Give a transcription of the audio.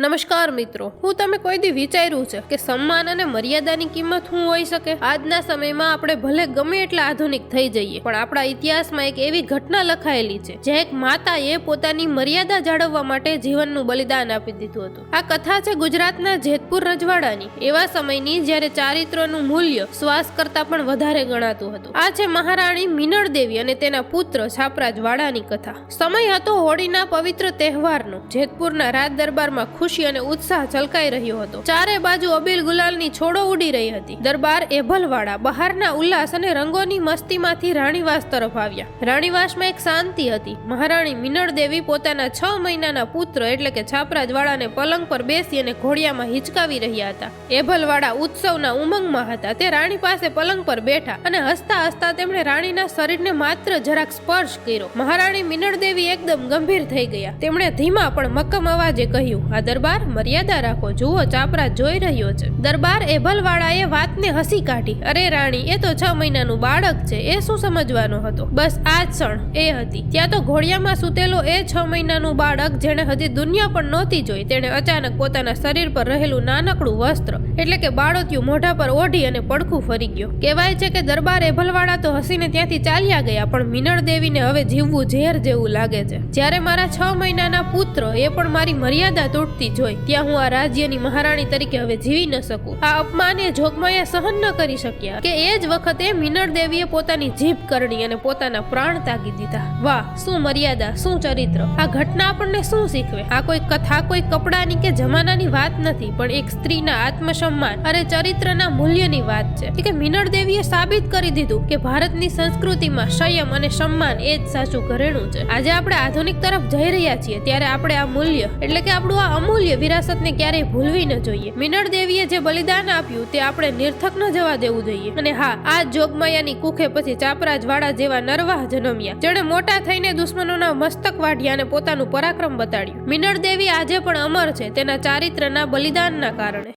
નમસ્કાર મિત્રો, હું તમે કોઈ દી વિચાર્યું છે કે સન્માન અને મર્યાદાની કિંમત શું હોઈ શકે? આજના સમયમાં આપણે ભલે ગમે એટલા આધુનિક થઈ જઈએ, પણ આપણા ઇતિહાસમાં એક એવી ઘટના લખાયેલી છે, જે એક માતાએ પોતાની મર્યાદા જાળવવા માટે જીવનનું બલિદાન આપી દીધું હતું. આ કથા છે ગુજરાતના જેતપુર રજવાડાની. એવા સમયની જ્યારે ચારિત્રનું મૂલ્ય શ્વાસ કરતા પણ વધારે ગણાતું હતું. આ છે મહારાણી મિનળ દેવી અને તેના પુત્ર છાપરાજ વાડાની કથા. સમય હતો હોળીના પવિત્ર તહેવારનો. જેતપુરના રાજ દરબારમાં ખુશી અને ઉત્સાહ છલકાઈ રહ્યો હતો. ચારે બાજુ અબીલ ગુલાલની છોડો ઉડી રહી હતી. દરબાર એભલવાડા બહારના ઉલ્લાસ અને રંગોની મસ્તીમાંથી રાણીવાસ તરફ આવ્યા. રાણીવાસમાં એક શાંતિ હતી. મહારાણી મિનળ દેવી પોતાના છ મહિનાના પુત્ર એટલે કે છાપરાજવાળાને પલંગ પર બેસી અને ઘોડિયામાં હિચકાવી રહ્યા હતા. એભલવાડા ઉત્સવના ઉમંગમાં હતા. તે રાણી પાસે પલંગ પર બેઠા અને હસતા હસતા તેમણે રાણીના શરીરને માત્ર જરાક સ્પર્શ કર્યો. મહારાણી મિનળ દેવી એકદમ ગંભીર થઈ ગયા. તેમણે ધીમા પણ મક્કમ અવાજે કહ્યું, આ દરબાર મર્યાદા રાખો. જુઓ, ચાપરા જોઈ રહ્યો છે. દરબાર એભલવાળાએ વાતને હસી કાઢી. અરે રાણી, એ તો છ મહિનાનું બાળક છે. એ શું સમજવાનો હતો? બસ આ ક્ષણ એ હતી. ત્યાં તો ઘોડિયામાં સૂતેલો એ છ મહિનાનું બાળક, જેણે હજી દુનિયા પણ નહોતી જોઈ. તેણે અચાનક પોતાના શરીર પર રહેલું નાનકડું વસ્ત્ર, એટલે કે બાળોતિયું મોઢા પર ઓઢી અને પડખું ફરી ગયો. કહેવાય છે કે દરબાર એભલવાળા તો હસીને ત્યાંથી ચાલ્યા ગયા, પણ મિનળ દેવીને હવે જીવવું ઝેર જેવું લાગે છે. જ્યારે મારા છ મહિનાના પુત્ર, એ પણ મારી મર્યાદા તૂટતી જોઈ. ત્યાં હું આ રાજ્યની મહારાણી તરીકે હવે જીવી ન શકું. આ અપમાન એ જોગમાયા સહન ન કરી શક્યા કે એ જ વખતે મિનળ દેવીએ પોતાની જીભ કરણી અને પોતાના પ્રાણ તાગી દીધા. વાહ, શું મર્યાદા, શું ચરિત્ર? આ ઘટના આપણને શું શીખવે? આ કોઈ કથા, કોઈ કપડાની કે જમાનાની વાત નથી, પણ એક સ્ત્રીના આત્મસન્માન અને ચરિત્રના મૂલ્યની વાત છે. કે મિનળ દેવીએ સાબિત કરી દીધું કે ભારતની સંસ્કૃતિમાં સંયમ અને સન્માન એ જ સાચું ઘરેણું છે. આજે આપણે આધુનિક તરફ જઈ રહ્યા છીએ, ત્યારે આપણે આ મૂલ્ય, એટલે કે આપણું આ અમૂલ્ય વિરાસતને ક્યારેય ભૂલવી ન જોઈએ. મિનળ દેવીએ જે બલિદાન આપ્યું તે આપણે નિર્થક ન જવા દેવું જોઈએ. અને હા, આ જોગમાયાની કુખે પછી ચાપરાજ વાળા જેવા નરવાહ જન્મ્યા. જેણે મોટા થઈને દુશ્મનોના મસ્તક વાઢ્યા અને પોતાનું પરાક્રમ બતાડ્યું. મિનળ દેવી આજે પણ અમર છે તેના ચારિત્રના બલિદાનના કારણે.